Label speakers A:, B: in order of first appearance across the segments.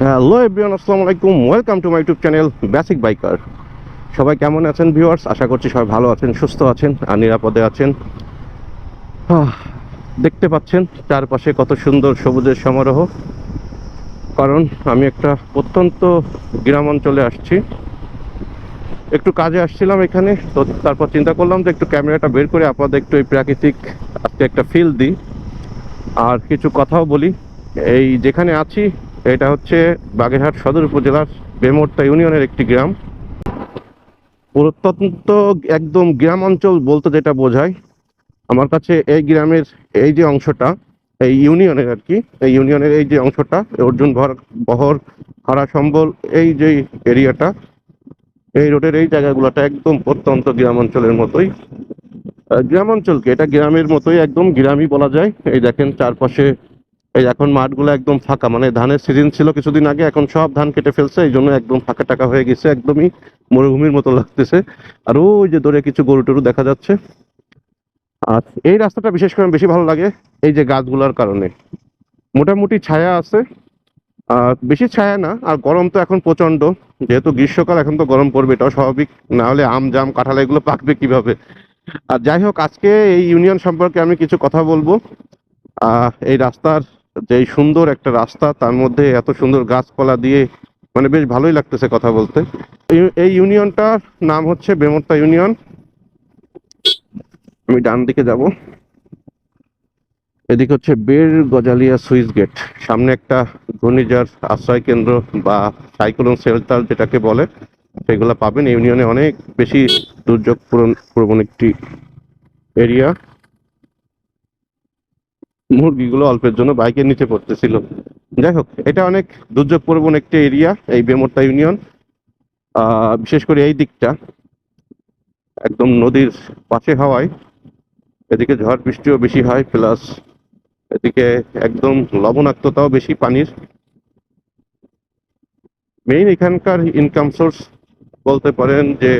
A: Hello everyone, আসসালামু আলাইকুম। Welcome to my YouTube channel basic biker সবাই কেমন আছেন ভিউয়ার্স? আশা করছি সবাই ভালো আছেন, সুস্থ আছেন, আর নিরাপদে আছেন। দেখতে পাচ্ছেন চারপাশে কত সুন্দর সবুজের সমারোহ। কারণ আমি একটা অত্যন্ত গ্রাম অঞ্চলে আসছি। একটু কাজে আসছিলাম এখানে, তো তারপর চিন্তা করলাম যে একটু ক্যামেরাটা বের করে আপনাদের একটু এই প্রাকৃতিক আজকে একটা ফিল দিই। আর কিছু কথাও বলি। এই যেখানে আছি এটা হচ্ছে বাগেরহাট সদর উপজেলার বেমর্তা ইউনিয়নের একটি গ্রাম। প্রত্যন্ত একদম গ্রাম অঞ্চল বলতে যেটা বোঝায়, আমার কাছে এই গ্রামের এই যে অংশটা, এই ইউনিয়নের আর কি, এই ইউনিয়নের এই যে অংশটা অর্জুন ভর, বহর, হারা সম্বল, এই যে এরিয়াটা, এই রোডের এই জায়গাগুলোটা একদম প্রত্যন্ত গ্রাম অঞ্চলের মতোই। গ্রাম অঞ্চলকে এটা গ্রামের মতোই একদম গ্রামই বলা যায়। এই দেখেন চারপাশে এই এখন মাঠগুলো একদম ফাঁকা মানে ধানের সিজন ছিল কিছুদিন আগে, এখন সব ধান কেটে ফেলছে, এই জন্য একদম ফাঁকা টাকা হয়ে গেছে, একদমই মরুভূমির মতো লাগতেছে। আর ওই যে দূরে কিছু গরু টরু দেখা যাচ্ছে। আর এই রাস্তাটা বিশেষ করে বেশি ভালো লাগে, এই যে গাছগুলোর কারণে। মোটামুটি ছায়া আছে বেশি ছায়া না, আর গরম তো এখন প্রচণ্ড যেহেতু গ্রীষ্মকাল, এখন তো গরম পড়বে, এটাও স্বাভাবিক। না হলে আম, জাম, কাঁঠাল, এগুলো পাকবে কীভাবে? আর যাই হোক, আজকে এই ইউনিয়ন সম্পর্কে আমি কিছু কথা বলব। এই রাস্তার যে সুন্দর একটা রাস্তা, তার মধ্যে এত সুন্দর গাছপালা দিয়ে মানে বেশ ভালোই লাগতেছে কথা বলতে। এই- ইউনিয়নটার নাম হচ্ছে বেমর্তা ইউনিয়ন। আমি ডান দিকে যাব। এদিকে হচ্ছে বের গজালিয়া সুইচ গেট। সামনে একটা ঘূর্ণিঝড় আশ্রয় কেন্দ্র বা সাইক্লোন শেল্টার যেটাকে বলে, সেগুলো পাবেন। ইউনিয়নে অনেক বেশি দুর্যোগ পূরণ- প্রবণ একটি এরিয়া। মুরগিগুলো অল্পের জন্য বাইকের নিচে পড়তেছিল। যাই হোক, এটা অনেক দুর্যোগ প্রবণ একটি এরিয়া, এই বেমর্তা ইউনিয়ন। বিশেষ করে এই দিকটা একদম নদীর পাশে হওয়ায়। এদিকে ঝড় বৃষ্টিও বেশি হয়, প্লাস এদিকে একদম লবণাক্ততাও বেশি পানির। মেইন এখানকার ইনকাম সোর্স বলতে পারেন যে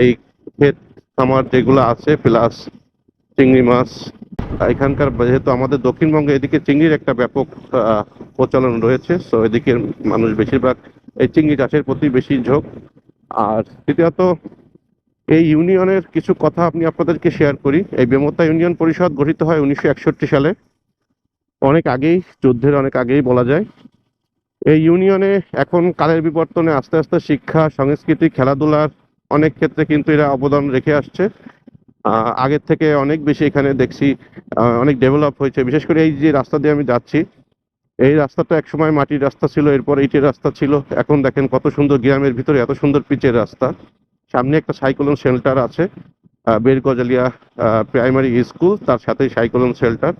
A: এই ক্ষেত খামার যেগুলো আছে, প্লাস চিংড়ি মাছ এখানকার যেহেতু আমাদের দক্ষিণবঙ্গে এদিকে চিংড়ির একটা ব্যাপক প্রচলন রয়েছে সো এদিকের মানুষ বেশিরভাগ এই চিংড়ি চাষের প্রতি বেশি ঝোঁক। আর তৃতীয়ত, এই ইউনিয়নের কিছু কথা আপনি আপনাদেরকে শেয়ার করি। এই বেমতা ইউনিয়ন পরিষদ গঠিত হয় উনিশশো একষট্টি সালে। অনেক আগেই, যুদ্ধের অনেক আগেই বলা যায়। এই ইউনিয়নে এখন কালের বিবর্তনে আস্তে আস্তে শিক্ষা, সংস্কৃতি, খেলাধুলার অনেক ক্ষেত্রে কিন্তু এরা অবদান রেখে আসছে। আগের থেকে অনেক বেশি এখানে দেখছি অনেক ডেভেলপ হয়েছে। বিশেষ করে এই যে রাস্তা দিয়ে আমি যাচ্ছি, এই রাস্তাটা একসময় মাটির রাস্তা ছিল, এরপর ইটের রাস্তা ছিল। এখন দেখেন কত সুন্দর গ্রামের ভিতরে, এত সুন্দর পিচের রাস্তা। সামনে একটা সাইক্লোন শেল্টার আছে বেরগজালিয়া প্রাইমারি স্কুল, তার সাথে সাইক্লোন শেল্টার।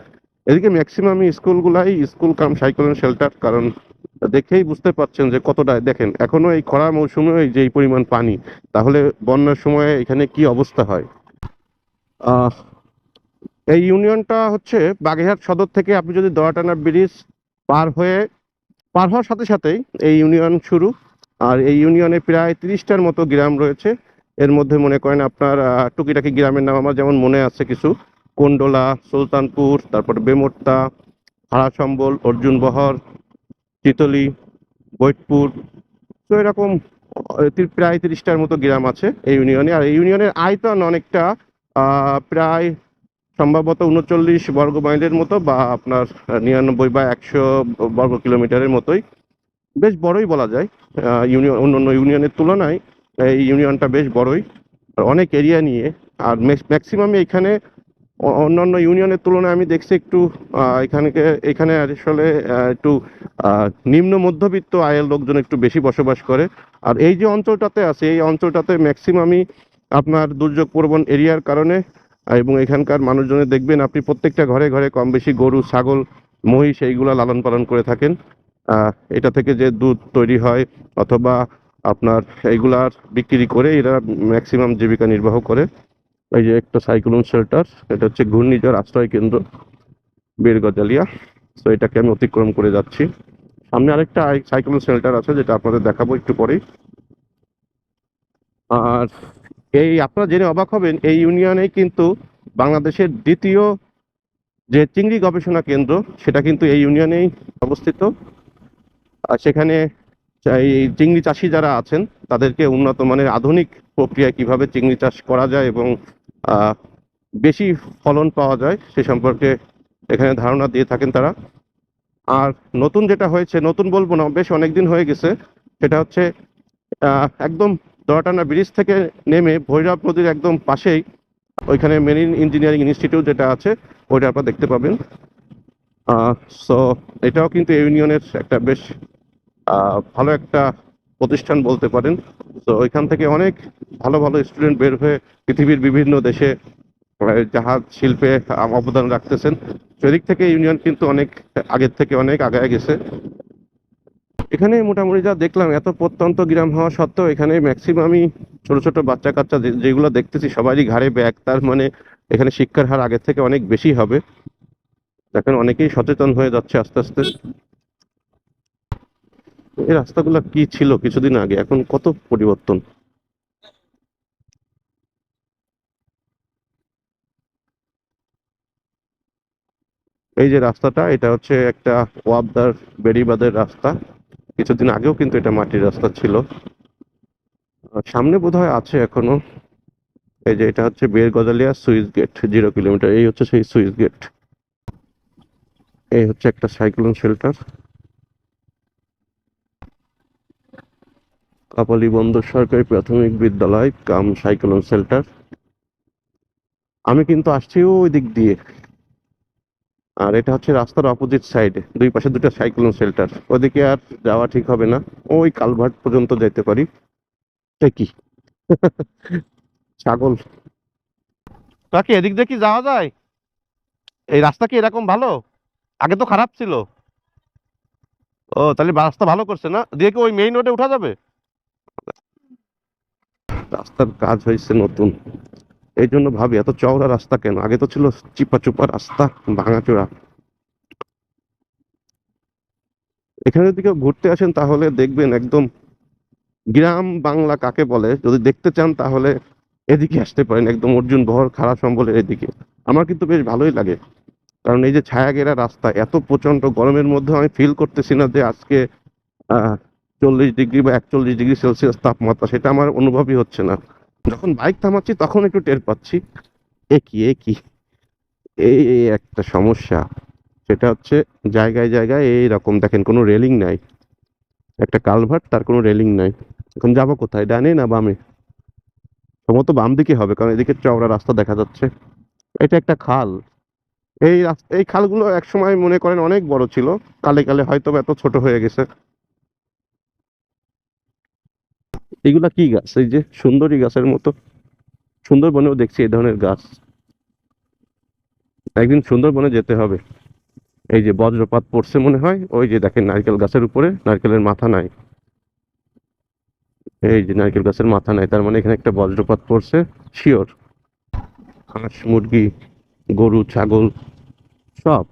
A: এদিকে ম্যাক্সিমাম স্কুলগুলাই, স্কুল কাম সাইক্লোন শেল্টার, কারণ দেখেই বুঝতে পারছেন যে কতটা, দেখেন, এখনও এই খরা মৌসুমে যে পরিমাণ পানি, তাহলে বন্যার সময় এখানে কি অবস্থা হয়? এই ইউনিয়নটা হচ্ছে বাগেরহাট সদর থেকে আপনি যদি দয়াটানা ব্রিজ পার হয়ে, পার হওয়ার সাথে সাথেই এই ইউনিয়ন শুরু। আর এই ইউনিয়নে প্রায় তিরিশটার মতো গ্রাম রয়েছে। এর মধ্যে মনে করেন আপনার টুকিটাকি গ্রামের নাম আমার যেমন মনে আছে কিছু। কোন্ডোলা, সুলতানপুর, তারপর বেমর্তা হাড়াসম্বল অর্জুন বহর, চিতলি বৈটপুর তো এরকম প্রায় তিরিশটার মতো গ্রাম আছে এই ইউনিয়নে। আর এই ইউনিয়নের আয়তন অনেকটা প্রায় সম্ভবত উনচল্লিশ বর্গ মাইলের মতো বা আপনার নিরানব্বই বা একশো বর্গ কিলোমিটারের মতোই। বেশ বড়ই বলা যায়। ইউনিয়ন, অন্যান্য ইউনিয়নের তুলনায় এই ইউনিয়নটা বেশ বড়ই। আর অনেক এরিয়া নিয়ে। আর ম্যাক্সিমাম এখানে অন্যান্য ইউনিয়নের তুলনায় আমি দেখছি একটু এখানকে, এখানে আসলে একটু নিম্ন মধ্যবিত্ত আয়ের লোকজন একটু বেশি বসবাস করে। আর এই যে অঞ্চলটাতে আছে, এই অঞ্চলটাতে ম্যাক্সিমামই আপনার দুর্যোগ প্রবণ এরিয়ার কারণে, এবং এখানকার মানুষজনের দেখবেন আপনি প্রত্যেকটা ঘরে ঘরে কম বেশি গরু, ছাগল, মহিষ এইগুলো লালন পালন করে থাকেন। এটা থেকে যে দুধ তৈরি হয় অথবা আপনার এইগুলার বিক্রি করে এরা ম্যাক্সিমাম জীবিকা নির্বাহ করে। এই যে একটা সাইক্লোন শেল্টার এটা হচ্ছে ঘূর্ণিঝড় আশ্রয় কেন্দ্র বেরগজালিয়া তো এটাকে আমি অতিক্রম করে যাচ্ছি। সামনে আরেকটা সাইক্লোন শেল্টার আছে, যেটা আপনাদের দেখাবো একটু পরেই। আর এই আপনারা জেনে অবাক হবেন, এই ইউনিয়নে কিন্তু বাংলাদেশের দ্বিতীয় যে চিংড়ি গবেষণা কেন্দ্র, সেটা কিন্তু এই ইউনিয়নেই অবস্থিত। আর সেখানে এই চিংড়ি চাষি যারা আছেন, তাদেরকে উন্নত মানের আধুনিক প্রক্রিয়ায় কীভাবে চিংড়ি চাষ করা যায় এবং বেশি ফলন পাওয়া যায়, সে সম্পর্কে এখানে ধারণা দিয়ে থাকেন তারা। আর নতুন যেটা হয়েছে, নতুন বলব না, বেশ অনেকদিন হয়ে গেছে, সেটা হচ্ছে একদম দরাটানা ব্রিজ থেকে নেমে ভৈরব নদীর একদম পাশেই ওইখানে মেরিন ইঞ্জিনিয়ারিং ইনস্টিটিউট যেটা আছে, ওইটা আপনারা দেখতে পাবেন। সো এটাও কিন্তু ইউনিয়নের একটা বেশ ভালো একটা প্রতিষ্ঠান বলতে পারেন। তো ওইখান থেকে অনেক ভালো ভালো স্টুডেন্ট বের হয়ে পৃথিবীর বিভিন্ন দেশে জাহাজ, শিল্পে অবদান রাখতেছেন। সেদিক থেকে ইউনিয়ন কিন্তু অনেক আগের থেকে অনেক আগায় গেছে। এখানে মোটামুটি যা দেখলাম, এত প্রত্যন্ত গ্রাম হওয়া সত্ত্বেও এখানে ম্যাক্সিমামই ছোট ছোট বাচ্চা কাচ্চা যেগুলো দেখতেছি সবারই ঘাড়ে ব্যাগ। তার মানে এখানে শিক্ষার হার আগের থেকে অনেক বেশি হবে। দেখেন অনেকেই সচেতন হয়ে যাচ্ছে আস্তে আস্তে। এই রাস্তাগুলো কি ছিল কিছুদিন আগে? এখন কত পরিবর্তন? এই যে রাস্তাটা, এটা হচ্ছে একটা ওয়াবদার বেড়িবাঁধের রাস্তা। কিছুদিন আগেও কিন্তু এটা মাটির রাস্তা ছিল। সামনে বোধহয় আছে এখনও। এই যে এটা হচ্ছে বের Gajalia switch gate, zero kilometre. এই হচ্ছে সেই সুইচ গেট। এই হচ্ছে একটা সাইক্লোন শেল্টার। কাপালি বন্দর সরকারি প্রাথমিক বিদ্যালয়, কাম সাইক্লোন শেল্টার। আমি কিন্তু আসছি ওই দিক দিয়ে। আর এটা হচ্ছে রাস্তার অপোজিট সাইডে দুই পাশে দুটো সাইক্লোন শেল্টার ওদিকে আর যাওয়া ঠিক হবে না। ওই কালভার্ট পর্যন্ত যেতে পারি। কি? ছাগল। কাকি, এদিক দিয়ে কি যাওয়া যায়? এই রাস্তা কি এরকম ভালো? আগে তো খারাপ ছিল। ও, তাহলে রাস্তা ভালো করছে না? দিয়ে কি ওই মেইন রোডে উঠা যাবে? রাস্তার কাজ হয়েছে নতুন। এই জন্য ভাবি, এত চওড়া রাস্তা কেন? আগে তো ছিল চিপা চুপা রাস্তা ভাঙাচোরা এখানে যদি কেউ ঘুরতে আসেন, তাহলে দেখবেন একদম গ্রাম বাংলা কাকে বলে? যদি দেখতে চান, তাহলে এদিকে আসতে পারেন। একদম অর্জুন বহর খারাপ সম্বলের এদিকে। আমার কিন্তু বেশ ভালোই লাগে। কারণ এই যে ছায়া ঘেরা রাস্তা, এত প্রচণ্ড গরমের মধ্যে আমি ফিল করতেছি না যে আজকে, আহ, চল্লিশ ডিগ্রি বা একচল্লিশ ডিগ্রি সেলসিয়াস তাপমাত্রা, সেটা আমার অনুভবই হচ্ছে না। যখন বাইক থামাচ্ছি, তখন একটু টের পাচ্ছি, এ কি এ কি? এই একটা সমস্যা। সেটা হচ্ছে জায়গায় জায়গায় এই রকম দেখেন, কোনো রেলিং নাই। একটা কালভার্ট, তার কোনো রেলিং নাই। এখন যাব কোথায়? ডানে না বামে? সম্ভবত বাম দিকে হবে, কারণ এদিকে চওড়া রাস্তা দেখা যাচ্ছে। এটা একটা খাল। এই এই খালগুলো একসময় মনে করেন অনেক বড় ছিল। কালে কালে হয়তো এত ছোট হয়ে গেছে। এগুলা কি গাছ? এই যে সুন্দরী গাছের মতো। সুন্দরবনেও দেখছি এই ধরনের গাছ। একদিন সুন্দরবনে যেতে হবে। এই যে বজ্রপাত পড়ছে মনে হয়। ওই যে দেখেন নারকেল গাছের উপরে, নারকেলের মাথা নাই। এই যে নারকেল গাছের মাথা নাই, তার মানে এখানে একটা বজ্রপাত পড়ছে, শিওর। হাঁস, মুরগি, গরু, ছাগল, সব।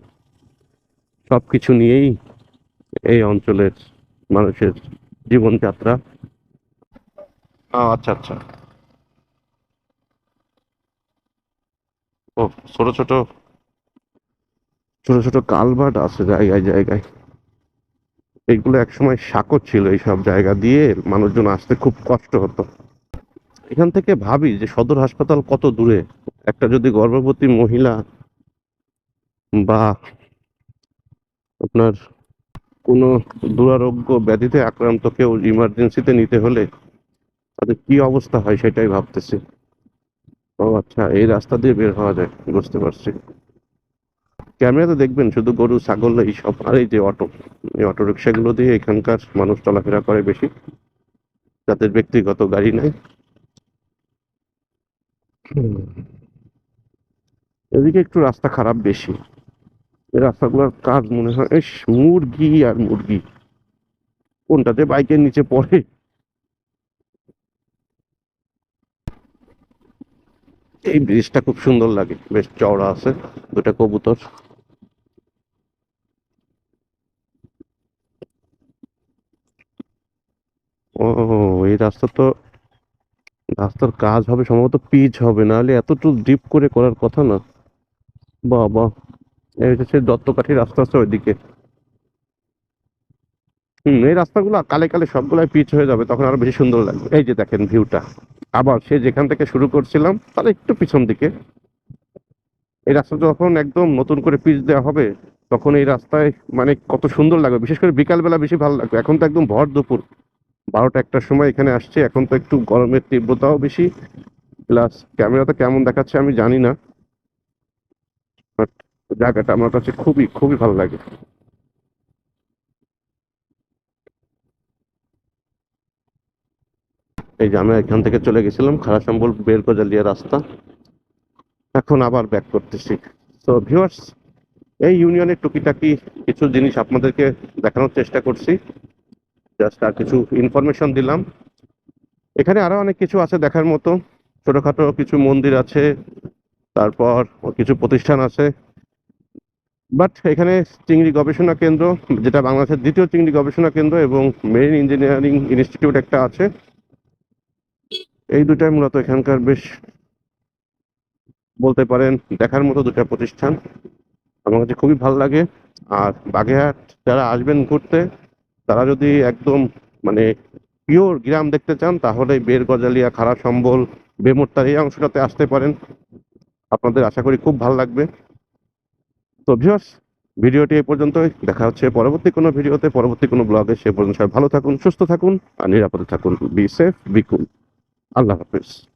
A: সব কিছু নিয়েই এই অঞ্চলের মানুষের জীবনযাত্রা। ও আচ্ছা আচ্ছা। ও, ছোট ছোট। ছোট ছোট কালভার্ট আছে জায়গায় জায়গায় এইগুলো একসময় সাঁকো ছিল এইসব জায়গা দিয়ে মানুষজন আসতে খুব কষ্ট হতো। এখান থেকে ভাবি যে সদর হাসপাতাল কত দূরে? একটা যদি গর্ভবতী মহিলা বা আপনার কোনো দুরারোগ্য ব্যাধিতে আক্রান্ত কেউ ইমার্জেন্সিতে নিতে হলে তাদের কি অবস্থা হয় সেটাই ভাবতেছি। ও আচ্ছা এই রাস্তা দিয়ে বের হওয়া যায়, বুঝতে পারছি। ক্যামেরাতে দেখবেন শুধু গরু, ছাগল এইসব আর এই যে অটো, এই অটো রিক্সাগুলো দিয়ে এখানকার মানুষ চলাফেরা করে বেশি। যাদের ব্যক্তিগত গাড়ি নাই। এদিকে একটু রাস্তা খারাপ বেশি। এই রাস্তাগুলোর কাজ মনে হয় মুরগি আর মুরগি। কোনটাতে বাইকের নিচে পড়ে? এই ব্রিজটা খুব সুন্দর লাগে। বেশ চওড়া আছে, দুটা কবুতর। ও, এই রাস্তা তো, রাস্তার কাজ হবে, সম্ভবত পিচ হবে, নাহলে এতটুকু ডিপ করে করার কথা না। বাবা, এই হচ্ছে দত্তকাঠি রাস্তা আছে ওইদিকে। হুম, এই রাস্তাগুলো কালে কালে সবগুলাই পিচ হয়ে যাবে, তখন আরও বেশি সুন্দর লাগবে। এই যে দেখেন ভিউটা। আবার সে যেখান থেকে শুরু করছিলাম, তার একটু পিছন দিকে। এই রাস্তা যখন একদম নতুন করে পিচ দেওয়া হবে, তখন এই রাস্তায় মানে কত সুন্দর লাগবে। বিশেষ করে বিকালবেলা বেশি ভালো লাগবে। এখন তো একদম ভর দুপুর। বারোটা একটার সময় এখানে আসছে। এখন তো একটু গরমের তীব্রতাও বেশি। প্লাস ক্যামেরাতে কেমন দেখাচ্ছে আমি জানি না। জায়গাটা আমার কাছে খুবই খুবই ভালো লাগে। এই যে আমি এখান থেকে চলে গেছিলাম খারাসাম্বল বেরগজালিয়া রাস্তা। এখন আবার ব্যাক করতেছি। তো ভিউয়ার্স এই ইউনিয়নের টুকিটাকি কিছু জিনিস আপনাদেরকে দেখানোর চেষ্টা করছি। জাস্ট আর কিছু ইনফরমেশন দিলাম। এখানে আরও অনেক কিছু আছে দেখার মতো। ছোটোখাটো কিছু মন্দির আছে, তারপর কিছু প্রতিষ্ঠান আছে। বাট এখানে চিংড়ি গবেষণা কেন্দ্র, যেটা বাংলাদেশের দ্বিতীয় চিংড়ি গবেষণা কেন্দ্র এবং মেরিন ইঞ্জিনিয়ারিং ইনস্টিটিউট একটা আছে। এই দুটাই মূলত এখানকার বেশ বলতে পারেন দেখার মতো দুটা প্রতিষ্ঠান। আমার কাছে খুবই ভালো লাগে। আর বাগেরহাট যারা আসবেন ঘুরতে, তারা যদি একদম মানে পিওর গ্রাম দেখতে চান, তাহলে বের গজালিয়া খাড়া সম্বল বেমোরতার এই অংশটাতে আসতে পারেন। আপনাদের আশা করি খুব ভালো লাগবে। তো ভিউয়ার্স, ভিডিওটি এ পর্যন্তই। দেখা হচ্ছে পরবর্তী কোনো ভিডিওতে, পরবর্তী কোনো ব্লগে। সে পর্যন্ত সবাই ভালো থাকুন, সুস্থ থাকুন, আর নিরাপদে থাকুন। বি সেফ বি কুল আল্লাহ হাফিজ।